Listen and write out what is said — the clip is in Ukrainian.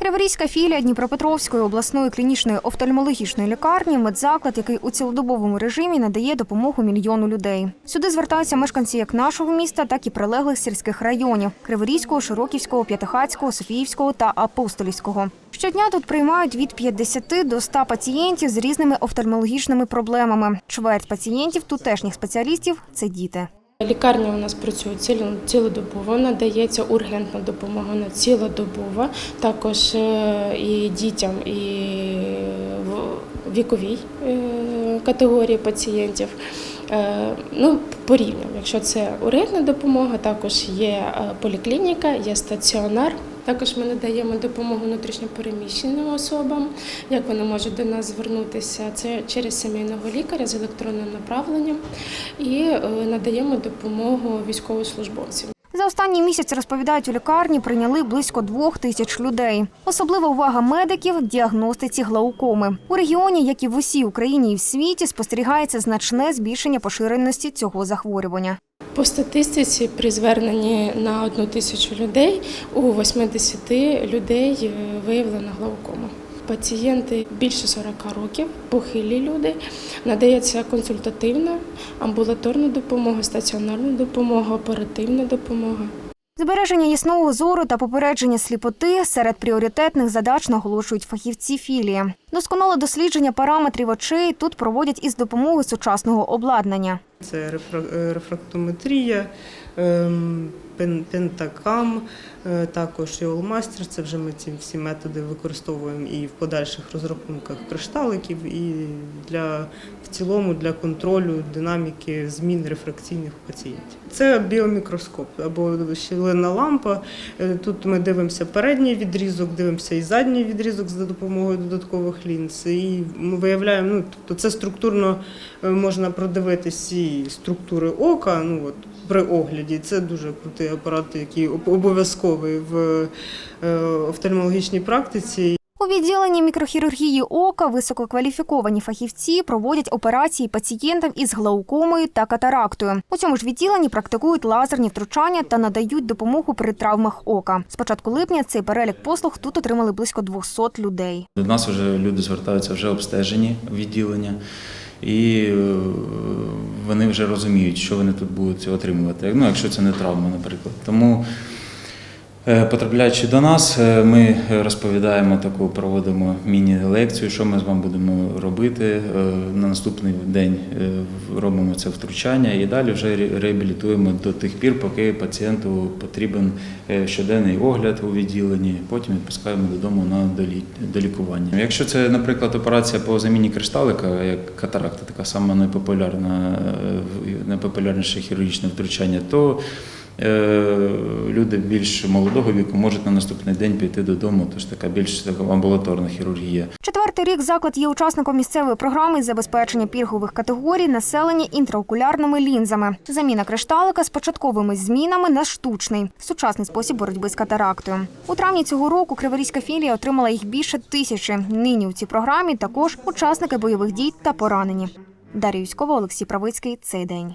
Криворізька філія Дніпропетровської обласної клінічної офтальмологічної лікарні медзаклад, який у цілодобовому режимі надає допомогу мільйону людей. Сюди звертаються мешканці як нашого міста, так і прилеглих сільських районів Криворізького, Широківського, П'ятихацького, Софіївського та Апостолівського. Щодня тут приймають від 50 до 100 пацієнтів з різними офтальмологічними проблемами. Чверть пацієнтів тутешніх спеціалістів це діти. Лікарня у нас працює ціло- цілодобово, надається ургентна допомога на цілодобово, також е, і дітям, і в- віковій е, категорії пацієнтів. Е, Ну, порівняно, якщо це ургентна допомога, також є поліклініка, є стаціонар. Також ми надаємо допомогу внутрішньопереміщеним особам. Як вони можуть до нас звернутися? Це через сімейного лікаря з електронним направленням і е, надаємо допомогу військовослужбовцям. За останній місяць розповідають у лікарні прийняли близько двох тисяч людей. Особлива увага медиків діагностиці глаукоми. У регіоні, як і в усій Україні і в світі, спостерігається значне збільшення поширеності цього захворювання. По статистиці, при зверненні на одну тисячу людей у 80 людей е, виявлена глаукома. Пацієнти більше 40 років, похилі люди, надається консультативна, амбулаторна допомога, стаціонарна допомога, оперативна допомога. Збереження ясного зору та попередження сліпоти серед пріоритетних задач наголошують фахівці філії. Досконале дослідження параметрів очей тут проводять із допомогою сучасного обладнання. Це рефрактометрія, ем, пентакам, е, також і Олмастер. Це вже ми ці всі методи використовуємо і в подальших розрахунках кришталиків, і для в цілому для контролю динаміки змін рефракційних пацієнтів. Це біомікроскоп або щілина лампа. Е, Тут ми дивимося передній відрізок, дивимося і задній відрізок за допомогою додаткових лінз. І ми виявляємо, ну тобто це структурно е, можна продивитись структури ока. Ну от при огляді це дуже крутий апарат, який обов'язковий в е, офтальмологічній практиці. У відділенні мікрохірургії ока висококваліфіковані фахівці проводять операції пацієнтам із глаукомою та катарактою. У цьому ж відділенні практикують лазерні втручання та надають допомогу при травмах ока. З початку липня цей перелік послуг тут отримали близько 200 людей. До нас вже люди звертаються вже обстежені відділення, і е, вони вже розуміють, що вони тут будуть отримувати. Ну, якщо це не травма, наприклад. Тому, потрапляючи до нас, е, ми розповідаємо таку, проводимо міні-лекцію, що ми з вами будемо робити. Е, На наступний день е, робимо це втручання і далі вже реабілітуємо до тих пір, поки пацієнту потрібен е, щоденний огляд у відділенні. Потім відпускаємо додому на долікування. Якщо це, наприклад, операція по заміні кришталика, як катаракта, така сама найпопулярна, е, найпопулярніше хірургічне втручання, то е, люди більш молодого віку можуть на наступний день піти додому, тож така більш амбулаторна хірургія. Четвертий рік заклад є учасником місцевої програми із забезпечення пільгових категорій населення інтраокулярними лінзами. Заміна кришталика з початковими змінами на штучний сучасний спосіб боротьби з катарактою. У травні цього року Криворізька філія отримала їх більше тисячі. Нині у цій програмі також учасники бойових дій та поранені. Дар'я Юськова, Олексій Правицький. Цей день.